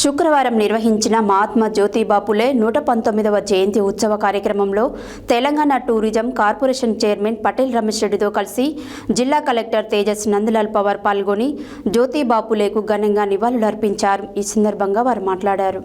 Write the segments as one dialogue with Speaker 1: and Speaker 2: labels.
Speaker 1: శుక్రవారం నిర్వహించిన మహాత్మా జ్యోతిబాపులే నూట పంతొమ్మిదవ జయంతి ఉత్సవ కార్యక్రమంలో Telangana tourism corporation chairman Patel Ramesh రెడ్డితో కలిసి జిల్లా కలెక్టర్ తేజస్ నందలాల్ పవార్ పాల్గొని జ్యోతిబాపులేకు ఘనంగా నివాళులర్పించారు. ఈ సందర్భంగా వారు మాట్లాడారు.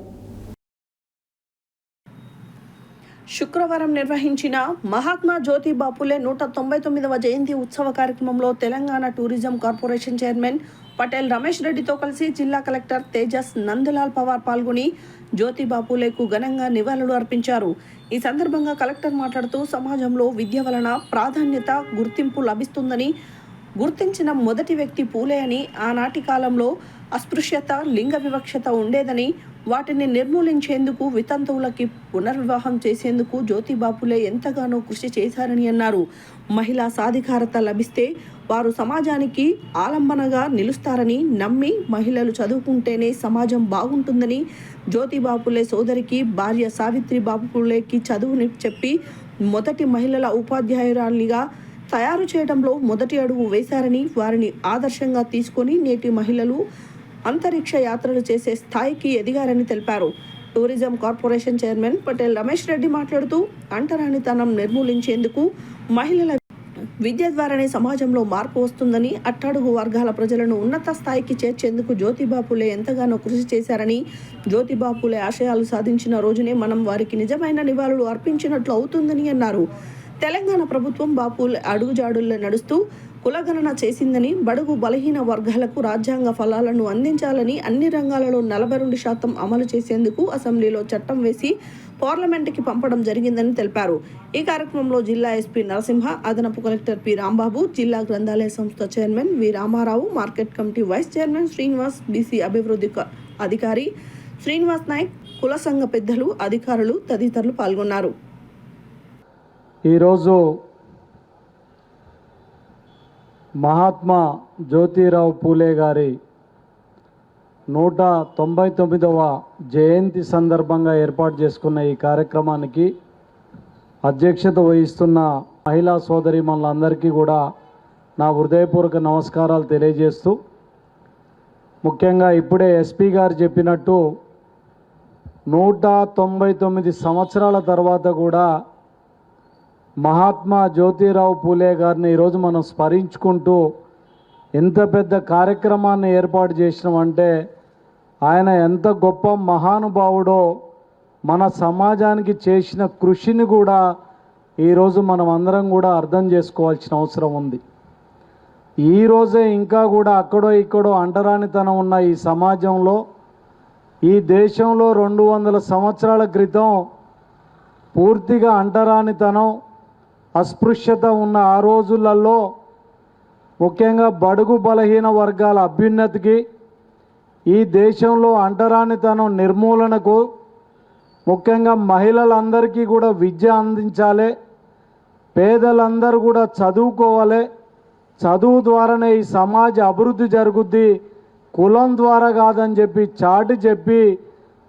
Speaker 2: శుక్రవారం నిర్వహించిన మహాత్మా జ్యోతి బాపులే నూట తొంభై తొమ్మిదవ జయంతి ఉత్సవ కార్యక్రమంలో Telangana tourism corporation chairman Patel Ramesh రెడ్డితో కలిసి జిల్లా కలెక్టర్ తేజస్ నందలాల్ పవార్ పాల్గొని జ్యోతి బాపులేకు ఘనంగా నివాళులు అర్పించారు. ఈ సందర్భంగా కలెక్టర్ మాట్లాడుతూ సమాజంలో విద్య వలన ప్రాధాన్యత గుర్తింపు లభిస్తుందని గుర్తించిన మొదటి వ్యక్తి పూలే అని ఆనాటి కాలంలో అస్పృశ్యత లింగ వివక్షత ఉండేదని వాటిని నిర్మూలించేందుకు వితంతువులకి పునర్వివాహం చేసేందుకు జ్యోతిబాపులే ఎంతగానో కృషి చేశారని అన్నారు. మహిళా సాధికారత లభిస్తే వారు సమాజానికి ఆలంబనగా నిలుస్తారని నమ్మి మహిళలు చదువుకుంటేనే సమాజం బాగుంటుందని జ్యోతిబాపులే సోదరికి భార్య సావిత్రి బాపులేకి చదువుని చెప్పి మొదటి మహిళల ఉపాధ్యాయురాలిగా తయారు చేయడంలో మొదటి అడుగు వేశారని వారిని ఆదర్శంగా తీసుకొని నేటి మహిళలు అంతరిక్ష యాత్రలు చేసే స్థాయికి ఎదిగారని తెలిపారు. Tourism corporation chairman Patel Ramesh Reddy మాట్లాడుతూ అంటరానితనం నిర్మూలించేందుకు మహిళల విద్య ద్వారానే సమాజంలో మార్పు వస్తుందని అట్టడుగు వర్గాల ప్రజలను ఉన్నత స్థాయికి చేర్చేందుకు జ్యోతిబాపులే ఎంతగానో కృషి చేశారని జ్యోతిబాపులే ఆశయాలు సాధించిన రోజునే మనం వారికి నిజమైన నివాళులు అర్పించినట్లు అవుతుందని అన్నారు. తెలంగాణ ప్రభుత్వం బాపులే అడుగుజాడుల్లో నడుస్తూ కులగణన చేసిందని బడుగు బలహీన వర్గాలకు రాజ్యాంగ ఫలాలను అందించాలని అన్ని రంగాలలో నలభై రెండు శాతం అమలు చేసేందుకు అసెంబ్లీలో చట్టం వేసి పార్లమెంటుకి పంపడం జరిగిందని తెలిపారు. ఈ కార్యక్రమంలో జిల్లా ఎస్పీ నరసింహ అదనపు కలెక్టర్ పి రాంబాబు జిల్లా గ్రంథాలయ సంస్థ chairman V Ramarao market committee vice chairman Srinivas BC అభివృద్ధి అధికారి శ్రీనివాస్ నాయక్ కుల సంఘ పెద్దలు అధికారులు తదితరులు పాల్గొన్నారు.
Speaker 3: ఈరోజు మహాత్మా జ్యోతిరావు పూలే గారి నూట తొంభై తొమ్మిదవ జయంతి సందర్భంగా ఏర్పాటు చేసుకున్న ఈ కార్యక్రమానికి అధ్యక్షత వహిస్తున్న మహిళా సోదరిమణులందరికీ కూడా నా హృదయపూర్వక నమస్కారాలు తెలియజేస్తూ ముఖ్యంగా ఇప్పుడే ఎస్పీ గారు చెప్పినట్టు నూట తొంభై తొమ్మిది సంవత్సరాల తర్వాత కూడా మహాత్మా జ్యోతిరావు పూలే గారిని ఈరోజు మనం స్మరించుకుంటూ ఎంత పెద్ద కార్యక్రమాన్ని ఏర్పాటు చేసినామంటే ఆయన ఎంత గొప్ప మహానుభావుడో మన సమాజానికి చేసిన కృషిని కూడా ఈరోజు మనం అందరం కూడా అర్థం చేసుకోవాల్సిన అవసరం ఉంది. ఈరోజే ఇంకా కూడా అక్కడో ఇక్కడో అంటరానితనం ఉన్న ఈ సమాజంలో ఈ దేశంలో రెండు వందల సంవత్సరాల క్రితం పూర్తిగా అంటరానితనం అస్పృశ్యత ఉన్న ఆ రోజులలో ముఖ్యంగా బడుగు బలహీన వర్గాల అభ్యున్నతికి ఈ దేశంలో అంటరానితనం నిర్మూలనకు ముఖ్యంగా మహిళలందరికీ కూడా విద్య అందించాలి. పేదలందరూ కూడా చదువుకోవాలి. చదువు ద్వారానే ఈ సమాజ అభివృద్ధి జరుగుద్ది. కులం ద్వారా కాదని చెప్పి చాటి చెప్పి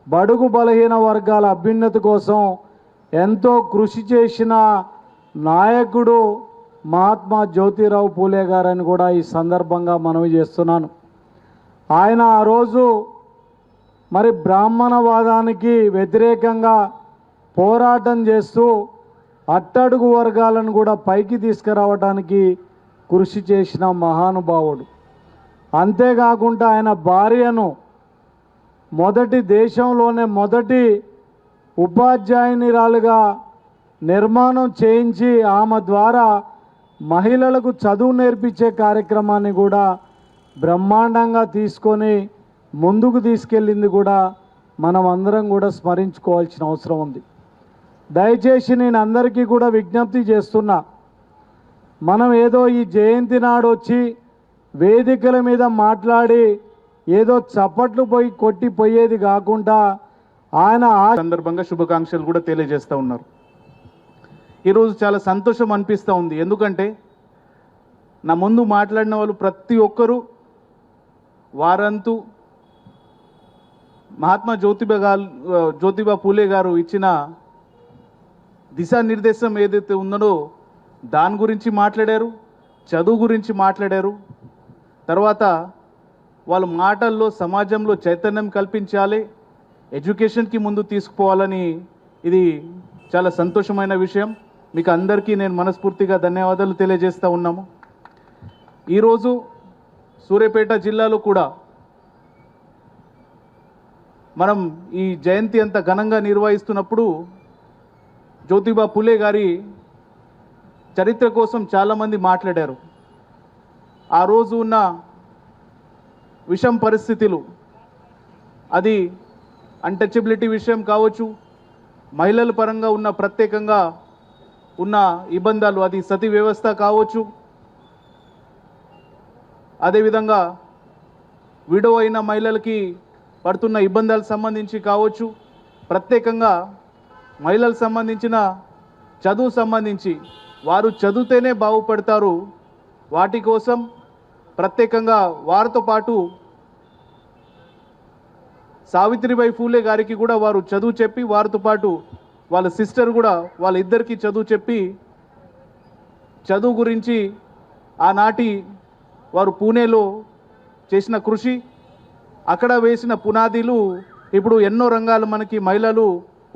Speaker 3: బడుగు బలహీన వర్గాల అభ్యున్నతి కోసం ఎంతో కృషి చేసిన నాయకుడు మహాత్మా జ్యోతిరావు పూలే గారని కూడా ఈ సందర్భంగా మనవి చేస్తున్నాను. ఆయన ఆ రోజు మరి బ్రాహ్మణవాదానికి వ్యతిరేకంగా పోరాటం చేస్తూ అట్టడుగు వర్గాలను కూడా పైకి తీసుకురావడానికి కృషి చేసిన మహానుభావుడు. అంతేకాకుండా ఆయన భార్యను మొదటి దేశంలోనే మొదటి ఉపాధ్యాయునిరాలుగా నిర్మాణం చేయించి ఆమె ద్వారా మహిళలకు చదువు నేర్పించే కార్యక్రమాన్ని కూడా బ్రహ్మాండంగా తీసుకొని ముందుకు తీసుకెళ్ళింది కూడా మనం అందరం కూడా స్మరించుకోవాల్సిన అవసరం ఉంది. దయచేసి నేను అందరికీ కూడా విజ్ఞప్తి చేస్తున్నా మనం ఏదో ఈ జయంతి నాడు వచ్చి వేదికల మీద మాట్లాడి ఏదో చప్పట్లు పోయి కొట్టిపోయేది కాకుండా ఆయన ఆ
Speaker 4: సందర్భంగా శుభాకాంక్షలు కూడా తెలియజేస్తూ ఉన్నారు. ఈరోజు చాలా సంతోషం అనిపిస్తూ ఉంది. ఎందుకంటే నా ముందు మాట్లాడిన వాళ్ళు ప్రతి ఒక్కరూ వారంతు మహాత్మా జ్యోతిబా గారు జ్యోతిబా పూలే గారు ఇచ్చిన దిశానిర్దేశం ఏదైతే ఉన్నదో దాని గురించి మాట్లాడారు చదువు గురించి మాట్లాడారు. తర్వాత వాళ్ళ మాటల్లో సమాజంలో చైతన్యం కల్పించాలి ఎడ్యుకేషన్కి ముందు తీసుకుపోవాలని ఇది చాలా సంతోషమైన విషయం. మీకు అందరికీ నేను మనస్ఫూర్తిగా ధన్యవాదాలు తెలియజేస్తూ ఉన్నాము. ఈరోజు సూర్యాపేట జిల్లాలో కూడా మనం ఈ జయంతి అంత ఘనంగా నిర్వహిస్తున్నప్పుడు జ్యోతిబా పులే గారి చరిత్ర కోసం చాలామంది మాట్లాడారు. ఆ రోజు ఉన్న విషం పరిస్థితులు అది అన్టచబిలిటీ విషయం కావచ్చు మహిళల పరంగా ఉన్న ప్రత్యేకంగా ఉన్న ఇబ్బందాలు అది సతి వ్యవస్థ కావచ్చు. అదేవిధంగా విడో అయిన మహిళలకి పడుతున్న ఇబ్బందులకు సంబంధించి కావచ్చు. ప్రత్యేకంగా మహిళలకు సంబంధించిన చదువు సంబంధించి వారు చదివితేనే బాగుపడతారు. వాటి కోసం ప్రత్యేకంగా వారితో పాటు సావిత్రిబాయి ఫూలే గారికి కూడా వారు చదువు చెప్పి వారితో పాటు వాళ్ళ సిస్టర్ కూడా వాళ్ళిద్దరికీ చదువు చెప్పి చదువు గురించి ఆనాటి వారు పూణేలో చేసిన కృషి అక్కడ వేసిన పునాదిలు ఇప్పుడు ఎన్నో రంగాలు మనకి మహిళలు